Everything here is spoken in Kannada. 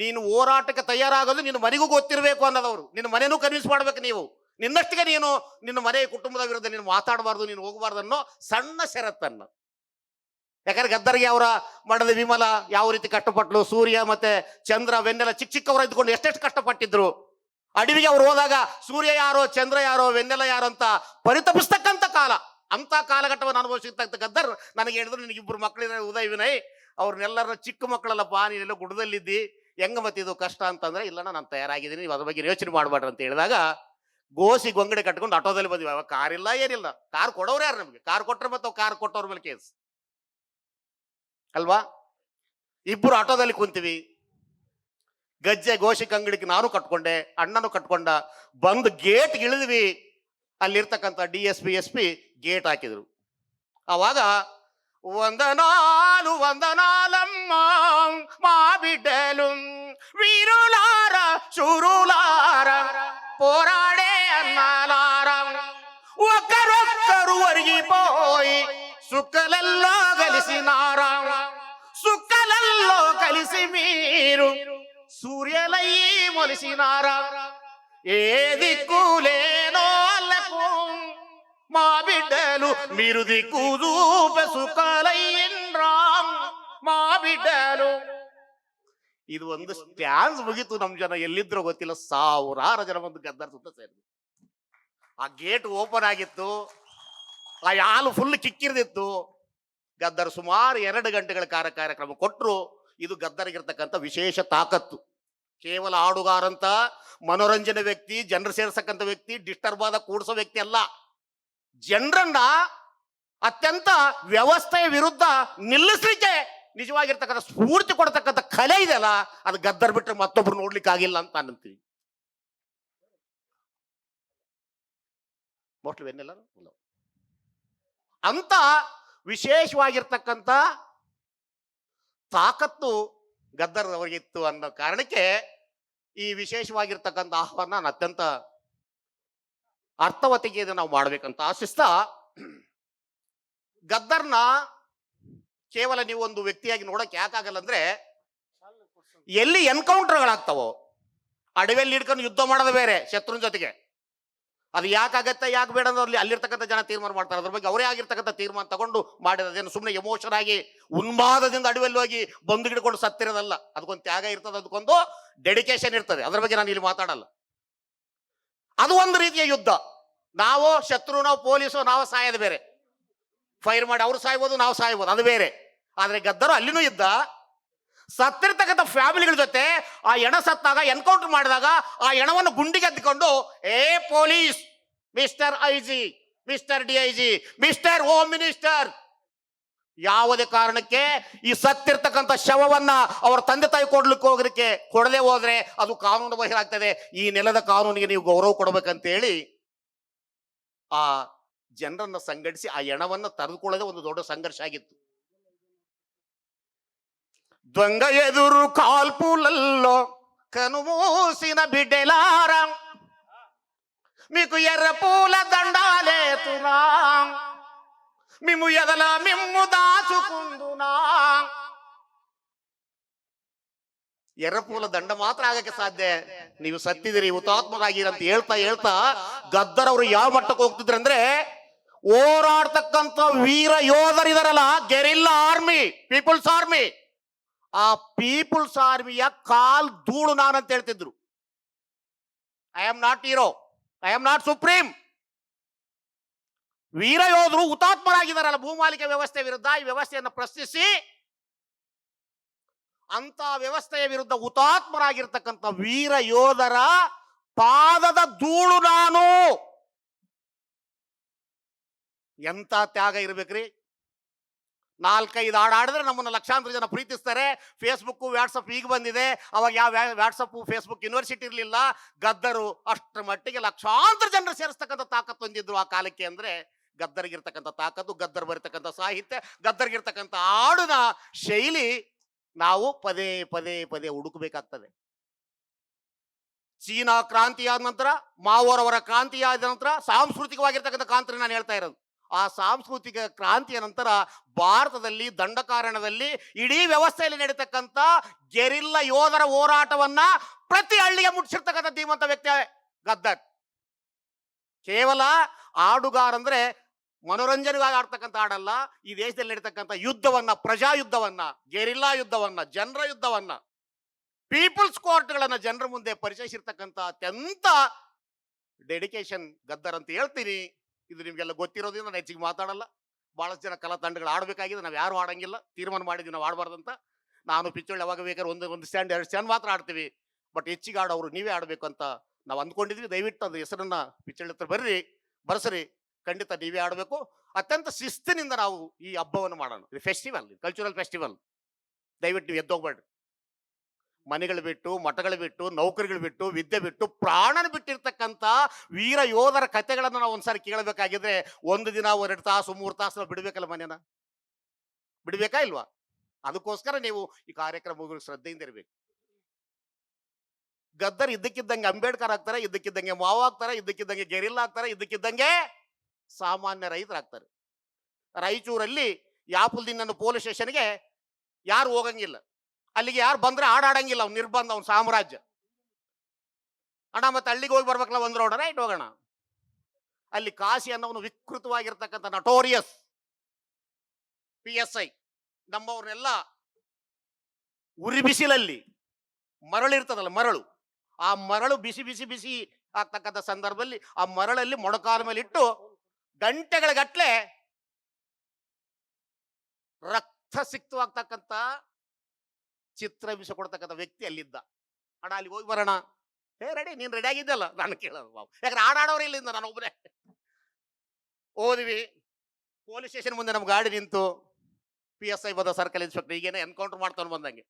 ನೀನು ಹೋರಾಟಕ್ಕೆ ತಯಾರಾಗಲು ನಿನ್ನ ಮನೆಗೂ ಗೊತ್ತಿರಬೇಕು ಅನ್ನೋದವರು. ನಿನ್ನ ಮನೆನೂ ಕನ್ವಿನ್ಸ್ ಮಾಡ್ಬೇಕು ನೀವು. ನಿನ್ನಷ್ಟಿಗೆ ನೀನು ನಿನ್ನ ಮನೆ ಕುಟುಂಬದ ವಿರುದ್ಧ ನೀನು ಮಾತಾಡಬಾರ್ದು, ನೀನು ಹೋಗಬಾರ್ದು ಅನ್ನೋ ಸಣ್ಣ ಷರತ್ತನ್ನು. ಯಾಕಂದ್ರೆ ಗದ್ದರಿಗೆ ಅವರ ಮಠದ ವಿಮಲ ಯಾವ ರೀತಿ ಕಷ್ಟಪಟ್ಟಲು ಸೂರ್ಯ ಮತ್ತೆ ಚಂದ್ರ ವೆನ್ನೆಲ್ಲ ಚಿಕ್ಕ ಚಿಕ್ಕವರು ಇದ್ಕೊಂಡು ಎಷ್ಟೆಷ್ಟು ಕಷ್ಟಪಟ್ಟಿದ್ರು. ಅಡವಿಗೆ ಅವ್ರು ಹೋದಾಗ ಸೂರ್ಯ ಯಾರೋ, ಚಂದ್ರ ಯಾರೋ ವೆನ್ನೆಲ ಯಾರೋ ಅಂತ ಪರಿತಪಿಸ್ತಕ್ಕಂಥ ಕಾಲ. ಅಂತ ಕಾಲಘಟ್ಟವನ್ನು ಅನುಭವಿಸಿರ್ತಕ್ಕಂಥ ಗದ್ದರ್ ನನಗೆ ಹೇಳಿದ್ರು ನಿನಗೆ ಇಬ್ಬರು ಮಕ್ಕಳಿದ್ದಾರೆ ಉದಯ್ ವಿನಯ್ ಅವ್ರನ್ನೆಲ್ಲರ ಚಿಕ್ಕ ಮಕ್ಕಳಲ್ಲಪ್ಪ, ನೀನೆಲ್ಲ ಗುಡ್ಡದಲ್ಲಿದ್ದಿ ಹೆಂಗ ಇದು ಕಷ್ಟ ಅಂತಂದ್ರೆ ಇಲ್ಲ ನಾನು ತಯಾರಾಗಿದ್ದೀನಿ, ನೀವು ಅದ್ರ ಬಗ್ಗೆ ಯೋಚನೆ ಮಾಡಬೇಡ್ರಿ ಅಂತ ಹೇಳಿದಾಗ, ಗೋಸಿ ಗೊಂಗಡೆ ಕಟ್ಕೊಂಡು ಆಟೋದಲ್ಲಿ ಬಂದ್ವಿ. ಅವಾಗ ಕಾರ್ ಇಲ್ಲ, ಏನಿಲ್ಲ. ಕಾರ್ ಕೊಡೋರು ಯಾರು ನಮಗೆ? ಕಾರ್ ಕೊಟ್ರೆ ಮತ್ತೆ ಕಾರ್ ಕೊಟ್ಟವ್ರ ಮೇಲೆ ಕೇಸ್ ಅಲ್ವಾ? ಇಬ್ಬರು ಆಟೋದಲ್ಲಿ ಕುಂತೀವಿ. ಗಜ್ಜೆ ಗೋಸಿ ಅಂಗಡಿಗೆ ನಾನು ಕಟ್ಕೊಂಡೆ, ಅಣ್ಣನು ಕಟ್ಕೊಂಡ, ಬಂದು ಗೇಟ್ ಇಳಿದ್ವಿ. ಅಲ್ಲಿರ್ತಕ್ಕಂಥ D S P S P gate ಹಾಕಿದ್ರು. ಅವಾಗ వందనాలు వందనాలమ్మా మా బిడ్డలు. వీరులార శూరులార పోరాడే అన్నాలార. ఒకరొక్కరు ఒరిగిపోయి సుక్కలల్లో కలిసినారా. సుక్కలల్లో కలిసి మీరు సూర్యలయ్యి మొలిసినారా. ఏ దిక్కు மிருதி கூதூப சுகலை என்றான் மாவிடலோ ಇದು ಒಂದು ಸ್ಟ್ಯಾನ್ಸ್ ಮುಗಿತು ನಮ್ ಜನ, ಎಲ್ಲಿದ್ರು ಗೊತ್ತಿಲ್ಲ, ಸಾವಿರಾರು ಜನ ಬಂದು ಗದ್ದರ್ ಸುತ್ತ ಸೇರಿದ್ರು. ಆ ಗೇಟ್ ಓಪನ್ ಆಗಿತ್ತು, ಆ ಯಾಲು ಫುಲ್ ಕಿಕ್ಕಿರ್ದಿತ್ತು. ಗದ್ದರ್ ಸುಮಾರು ಎರಡು ಗಂಟೆಗಳ ಕಾರ್ಯ ಕಾರ್ಯಕ್ರಮ ಕೊಟ್ಟರು ಇದು ಗದ್ದರಿಗಿರ್ತಕ್ಕಂಥ ವಿಶೇಷ ತಾಕತ್ತು. ಕೇವಲ ಹಾಡುಗಾರಂತ ಮನೋರಂಜನೆ ವ್ಯಕ್ತಿ, ಜನರು ಸೇರ್ಸಕ್ಕಂಥ ವ್ಯಕ್ತಿ, ಡಿಸ್ಟರ್ಬ್ ಆದ ಕೂಡಿಸೋ ವ್ಯಕ್ತಿ ಅಲ್ಲ. ಜನರನ್ನ ಅತ್ಯಂತ ವ್ಯವಸ್ಥೆಯ ವಿರುದ್ಧ ನಿಲ್ಲಿಸಲಿಕ್ಕೆ ನಿಜವಾಗಿರ್ತಕ್ಕಂಥ ಸ್ಫೂರ್ತಿ ಕೊಡ್ತಕ್ಕಂಥ ಕಲೆ ಇದೆಯಲ್ಲ, ಅದು ಗದ್ದರ್ ಬಿಟ್ಟರೆ ಮತ್ತೊಬ್ರು ನೋಡ್ಲಿಕ್ಕೆ ಆಗಿಲ್ಲ ಅಂತ ಅನ್ನಂತೀವಿ ಮೋಸ್ಟ್ಲಿ ವೆನ್ನೆಲ್ಲ ಅಂತ ವಿಶೇಷವಾಗಿರ್ತಕ್ಕಂಥ ತಾಕತ್ತು ಗದ್ದರ್ ಅವರಿಗಿತ್ತು ಅನ್ನೋ ಕಾರಣಕ್ಕೆ ಈ ವಿಶೇಷವಾಗಿರ್ತಕ್ಕಂಥ ಆಹ್ವಾನ ಅತ್ಯಂತ ಅರ್ಥವತ್ತಿಗೆ ಇದನ್ನ ನಾವು ಮಾಡ್ಬೇಕಂತ ಆಶಿಸ್ತಾ ಗದ್ದರ್ನ ಕೇವಲ ನೀವು ಒಂದು ವ್ಯಕ್ತಿಯಾಗಿ ನೋಡಕ್ ಯಾಕಾಗಲ್ಲ ಅಂದ್ರೆ ಎಲ್ಲಿ ಎನ್ಕೌಂಟರ್ಗಳಾಗ್ತಾವೋ ಅಡವಿಯಲ್ಲಿ ಹಿಡ್ಕೊಂಡು ಯುದ್ಧ ಮಾಡೋದು ಬೇರೆ ಶತ್ರುನ ಜೊತೆಗೆ. ಅದು ಯಾಕಾಗತ್ತೆ, ಯಾಕೆ ಬೇಡ ಅಂದ್ರೆ ಅಲ್ಲಿ ಅಲ್ಲಿರ್ತಕ್ಕಂಥ ಜನ ತೀರ್ಮಾನ ಮಾಡ್ತಾರೆ. ಅದ್ರ ಬಗ್ಗೆ ಅವರೇ ಆಗಿರ್ತಕ್ಕಂಥ ತೀರ್ಮಾನ ತಗೊಂಡು ಮಾಡಿರೋದೇನು ಸುಮ್ಮನೆ ಎಮೋಷನ್ ಆಗಿ ಉನ್ಮಾದದಿಂದ ಅಡವಿಯಲ್ಲಿ ಹೋಗಿ ಬಂದು ಹಿಡ್ಕೊಂಡು ಸತ್ತಿರೋದಲ್ಲ. ಅದಕ್ಕೊಂದು ತ್ಯಾಗ ಇರ್ತದೆ, ಅದಕ್ಕೊಂದು ಡೆಡಿಕೇಶನ್ ಇರ್ತದೆ. ಅದ್ರ ಬಗ್ಗೆ ನಾನು ಇಲ್ಲಿ ಮಾತಾಡಲ್ಲ. ಅದು ಒಂದು ರೀತಿಯ ಯುದ್ಧ. ನಾವು ಶತ್ರು, ನಾವು ಪೊಲೀಸು, ನಾವು ಸಾಯೋದು ಬೇರೆ. ಫೈರ್ ಮಾಡಿ ಅವ್ರು ಸಾಯ್ಬೋದು, ನಾವು ಸಾಯ್ಬೋದು. ಅದು ಬೇರೆ. ಆದರೆ ಗದ್ದರು ಅಲ್ಲಿನೂ ಇದ್ದ. ಸತ್ತಿರ್ತಕ್ಕಂಥ ಫ್ಯಾಮಿಲಿಗಳ ಜೊತೆ ಆ ಎಣ ಸತ್ತಾಗ, ಎನ್ಕೌಂಟರ್ ಮಾಡಿದಾಗ ಆ ಎಣವನ್ನು ಗುಂಡಿಗೆ ಎದ್ದುಕೊಂಡು ಏ police, mister I G mister D I G mister home minister. ಯಾವುದೇ ಕಾರಣಕ್ಕೆ ಈ ಸತ್ತಿರ್ತಕ್ಕಂಥ ಶವವನ್ನ ಅವರ ತಂದೆ ತಾಯಿ ಕೊಡ್ಲಿಕ್ಕೆ ಹೋಗ್ಲಿಕ್ಕೆ ಕೊಡದೆ ಹೋದ್ರೆ ಅದು ಕಾನೂನು ಬಹಿರಾಗ್ತದೆ. ಈ ನೆಲದ ಕಾನೂನಿಗೆ ನೀವು ಗೌರವ ಕೊಡಬೇಕಂತೇಳಿ ಆ ಜನರನ್ನ ಸಂಘಟಿಸಿ ಆ ಎಣವನ್ನ ತೆಗೆದುಕೊಳ್ಳದೆ ಒಂದು ದೊಡ್ಡ ಸಂಘರ್ಷ ಆಗಿತ್ತು ದೊಂಗ ಎದುರು కాల్పులల్లో కనుమూసిన బిడ్డలారా మీకు ఎర్ర పూల దండాలేతునా మిమ్ము ఎదల మిమ్ము దాచుకుందునా ಎರ್ರಪೂಲ ದಂಡ ಮಾತ್ರ ಆಗಕ್ಕೆ ಸಾಧ್ಯ ನೀವು ಸತ್ತಿದಿರಿ ಹುತಾತ್ಮರಾಗಿರಿ ಅಂತ ಹೇಳ್ತಾ ಹೇಳ್ತಾ ಗದ್ದರ್ ಅವರು ಯಾವ ಮಟ್ಟಕ್ಕೆ ಹೋಗ್ತಿದ್ರು ಅಂದ್ರೆ ಹೋರಾಡ್ತಕ್ಕಂಥ ವೀರ ಯೋಧರಿದಾರಲ್ಲ, ಗೆರಿಲ್ಲ ಆರ್ಮಿ, ಪೀಪಲ್ಸ್ ಆರ್ಮಿ. ಆ ಪೀಪಲ್ಸ್ ಆರ್ಮಿಯ ಕಾಲ್ ಧೂಳು ನಾನಂತ ಹೇಳ್ತಿದ್ರು. I am not hero I am not supreme ವೀರ ಯೋಧರು ಹುತಾತ್ಮರಾಗಿದ್ದಾರಲ್ಲ ಭೂಮಾಲಿಕೆ ವ್ಯವಸ್ಥೆ ವಿರುದ್ಧ, ಈ ವ್ಯವಸ್ಥೆಯನ್ನು ಪ್ರಶ್ನಿಸಿ. ಅಂತ ವ್ಯವಸ್ಥೆಯ ವಿರುದ್ಧ ಹುತಾತ್ಮರಾಗಿರ್ತಕ್ಕಂಥ ವೀರ ಯೋಧರ ಪಾದದ ಧೂಳು ನಾನು. ಎಂತ ತ್ಯಾಗ ಇರಬೇಕ್ರಿ? ನಾಲ್ಕೈದು ಹಾಡು ಆಡಿದ್ರೆ ನಮ್ಮನ್ನು ಲಕ್ಷಾಂತರ ಜನ ಪ್ರೀತಿಸ್ತಾರೆ. ಫೇಸ್ಬುಕ್ಕು ವ್ಯಾಟ್ಸಪ್ ಈಗ ಬಂದಿದೆ. ಅವಾಗ ಯಾವ ವ್ಯಾಟ್ಸಪ್ಪು ಫೇಸ್ಬುಕ್ ಯೂನಿವರ್ಸಿಟಿ ಇರಲಿಲ್ಲ. ಗದ್ದರು ಅಷ್ಟರ ಮಟ್ಟಿಗೆ ಲಕ್ಷಾಂತರ ಜನರು ಸೇರಿಸ್ತಕ್ಕಂಥ ತಾಕತ್ತು ಹೊಂದಿದ್ರು ಆ ಕಾಲಕ್ಕೆ ಅಂದರೆ ಗದ್ದರಿಗಿರ್ತಕ್ಕಂಥ ತಾಕತ್ತು, ಗದ್ದರ್ ಬರಿತಕ್ಕಂಥ ಸಾಹಿತ್ಯ, ಗದ್ದರಿಗಿರ್ತಕ್ಕಂಥ ಹಾಡಿನ ಶೈಲಿ ನಾವು ಪದೇ ಪದೇ ಪದೇ ಹುಡುಕಬೇಕಾಗ್ತದೆ. ಚೀನಾ ಕ್ರಾಂತಿ ಆದ ನಂತರ, ಮಾವೋರವರ ಕ್ರಾಂತಿ ಆದ ನಂತರ ಸಾಂಸ್ಕೃತಿಕವಾಗಿರ್ತಕ್ಕಂಥ ಕ್ರಾಂತಿ ನಾನು ಹೇಳ್ತಾ ಇರೋದು. ಆ ಸಾಂಸ್ಕೃತಿಕ ಕ್ರಾಂತಿಯ ನಂತರ ಭಾರತದಲ್ಲಿ ದಂಡಕಾರಣದಲ್ಲಿ ಇಡೀ ವ್ಯವಸ್ಥೆಯಲ್ಲಿ ನಡೀತಕ್ಕಂಥ ಗೆರಿಲ್ಲ ಯೋಧರ ಹೋರಾಟವನ್ನ ಪ್ರತಿ ಹಳ್ಳಿಗೆ ಮುಟ್ಟಿಸಿರ್ತಕ್ಕಂಥ ಧೀಮಂತ ವ್ಯಕ್ತಿ ಗದ್ದರ್ ಕೇವಲ ಆಡುಗಾರ ಅಂದ್ರೆ ಮನೋರಂಜನೆಗಾಗಿ ಆಡ್ತಕ್ಕಂಥ ಹಾಡಲ್ಲ, ಈ ದೇಶದಲ್ಲಿ ನಡೀತಕ್ಕಂಥ ಯುದ್ಧವನ್ನ ಪ್ರಜಾ ಯುದ್ಧವನ್ನ ಗೆರಿಲ್ಲಾ ಯುದ್ಧವನ್ನ, ಜನರ ಯುದ್ಧವನ್ನ, ಪೀಪಲ್ಸ್ ಕೋರ್ಟ್ಗಳನ್ನ ಜನರ ಮುಂದೆ ಪರಿಚಯಿಸಿರ್ತಕ್ಕಂಥ ಅತ್ಯಂತ ಡೆಡಿಕೇಶನ್ ಗದ್ದರ್ ಅಂತ ಹೇಳ್ತೀನಿ. ಇದು ನಿಮಗೆಲ್ಲ ಗೊತ್ತಿರೋದ್ರಿಂದ ನಾನು ಹೆಚ್ಚಿಗೆ ಮಾತಾಡಲ್ಲ. ಭಾಳಷ್ಟು ಜನ ಕಲಾ ತಂಡಗಳು ಆಡಬೇಕಾಗಿದೆ. ನಾವು ಯಾರು ಆಡಂಗಿಲ್ಲ. ತೀರ್ಮಾನ ಮಾಡಿದ್ವಿ, ನಾವು ಆಡಬಾರ್ದಂತ ನಾನು ಪಿಚ್ಚೋಳಿ ಯಾವಾಗ ಬೇಕಾದ್ರೆ ಒಂದು ಒಂದು ಸ್ಟ್ಯಾಂಡ್ ಎರಡು ಸ್ಟ್ಯಾಂಡ್ ಮಾತ್ರ ಆಡ್ತೀವಿ. ಬಟ್ ಹೆಚ್ಚಿಗೆ ಆಡೋರು ನೀವೇ ಆಡಬೇಕು ಅಂತ ನಾವು ಅಂದ್ಕೊಂಡಿದ್ವಿ. ದಯವಿಟ್ಟು ಅದು ಹೆಸರನ್ನು ಪಿಚ್ಚಳ್ಳಿ ಹತ್ರ ಬರ್ರಿ, ಬರ್ಸ್ರಿ. ಖಂಡಿತ ನೀವೇ ಆಡಬೇಕು. ಅತ್ಯಂತ ಶಿಸ್ತಿನಿಂದ ನಾವು ಈ ಹಬ್ಬವನ್ನು ಮಾಡೋಣ. ಇದು ಫೆಸ್ಟಿವಲ್ ಕಲ್ಚರಲ್ ಫೆಸ್ಟಿವಲ್ ದಯವಿಟ್ಟು ನೀವು ಎದ್ದೋಗ್ಬೇಡ್ರಿ ಮನೆಗಳು ಬಿಟ್ಟು, ಮಠಗಳು ಬಿಟ್ಟು, ನೌಕರಿಗಳು ಬಿಟ್ಟು, ವಿದ್ಯೆ ಬಿಟ್ಟು, ಪ್ರಾಣನ ಬಿಟ್ಟಿರ್ತಕ್ಕಂಥ ವೀರ ಯೋಧರ ಕಥೆಗಳನ್ನು ನಾವು ಒಂದ್ಸಾರಿ ಕೇಳಬೇಕಾಗಿದ್ರೆ ಒಂದು ದಿನ ಎರಡು ತಾಸು, ಮೂರು ತಾಸು ನಾವು ಬಿಡಬೇಕಲ್ಲ ಮನೇನ? ಬಿಡ್ಬೇಕಾ ಇಲ್ವಾ? ಅದಕ್ಕೋಸ್ಕರ ನೀವು ಈ ಕಾರ್ಯಕ್ರಮ ಶ್ರದ್ಧೆಯಿಂದ ಇರಬೇಕು. ಗದ್ದರ್ ಇದ್ದಕ್ಕಿದ್ದಂಗೆ ಅಂಬೇಡ್ಕರ್ ಆಗ್ತಾರೆ, ಇದ್ದಕ್ಕಿದ್ದಂಗೆ ಮಾವ ಆಗ್ತಾರೆ, ಇದ್ದಕ್ಕಿದ್ದಂಗೆ ಗೆರಿಲ್ಲ ಆಗ್ತಾರೆ, ಇದ್ದಕ್ಕಿದ್ದಂಗೆ ಸಾಮಾನ್ಯ ರೈತರಾಗ್ತಾರೆ. ರಾಯಚೂರಲ್ಲಿ ಯಾಪುಲ್ದಿನ್ ಪೊಲೀಸ್ ಸ್ಟೇಷನ್ಗೆ ಯಾರು ಹೋಗಂಗಿಲ್ಲ. ಅಲ್ಲಿಗೆ ಯಾರು ಬಂದ್ರೆ ಆಡಾಡಂಗಿಲ್ಲ ಅವ್ನು ನಿರ್ಬಂಧ, ಅವ್ನು ಸಾಮ್ರಾಜ್ಯ. ಅಣ್ಣ, ಮತ್ತೆ ಹಳ್ಳಿಗೆ ಹೋಗಿ ಬರ್ಬೇಕಲ್ಲ ಒಂದ್ ರೋಡ ರೈಟ್ ಹೋಗೋಣ. ಅಲ್ಲಿ ಕಾಶಿ ಅನ್ನೋನು ವಿಕೃತವಾಗಿರ್ತಕ್ಕಂಥ ನಟೋರಿಯಸ್ ಪಿ ಎಸ್ ಐ ನಮ್ಮವ್ರನ್ನೆಲ್ಲ ಉರಿ ಬಿಸಿಲಲ್ಲಿ ಮರಳು ಇರ್ತದಲ್ಲ ಮರಳು. ಆ ಮರಳು ಬಿಸಿ ಬಿಸಿ ಬಿಸಿ ಆಗ್ತಕ್ಕಂಥ ಸಂದರ್ಭದಲ್ಲಿ ಆ ಮರಳಲ್ಲಿ ಮೊಣಕಾಲ ಮೇಲೆ ಇಟ್ಟು ಗಂಟೆಗಳ ಗಟ್ಲೆ ರಕ್ತ ಸಿಕ್ತವಾಗ್ತಕ್ಕಂಥ ಚಿತ್ರ ಬಿಸಿ ಕೊಡ್ತಕ್ಕಂಥ ವ್ಯಕ್ತಿ ಅಲ್ಲಿದ್ದ. ಅಣ್ಣ ಅಲ್ಲಿ ಹೋಗಿ ಬರೋಣ. ಏ ರೆಡಿ ನೀನ್ ರೆಡಿ ಆಗಿದ್ದಲ್ಲ? ನಾನು ಕೇಳೋದು ಬಾಬು ಯಾಕಂದ್ರೆ ಆಡಾಡೋರು ಇಲ್ಲಿಂದ ನಾನು ಒಬ್ಬನೇ ಹೋದ್ವಿ ಪೊಲೀಸ್ ಸ್ಟೇಷನ್ ಮುಂದೆ ನಮ್ಮ ಗಾಡಿ ನಿಂತು ಪಿ ಎಸ್ ಐ ಬಂದ ಸರ್ಕಲ್ ಇನ್ಸ್ಪೆಕ್ಟರ್. ಈಗೇನೆ ಎನ್ಕೌಂಟರ್ ಮಾಡ್ತಾನೆ ಬಂದಂಗೆ.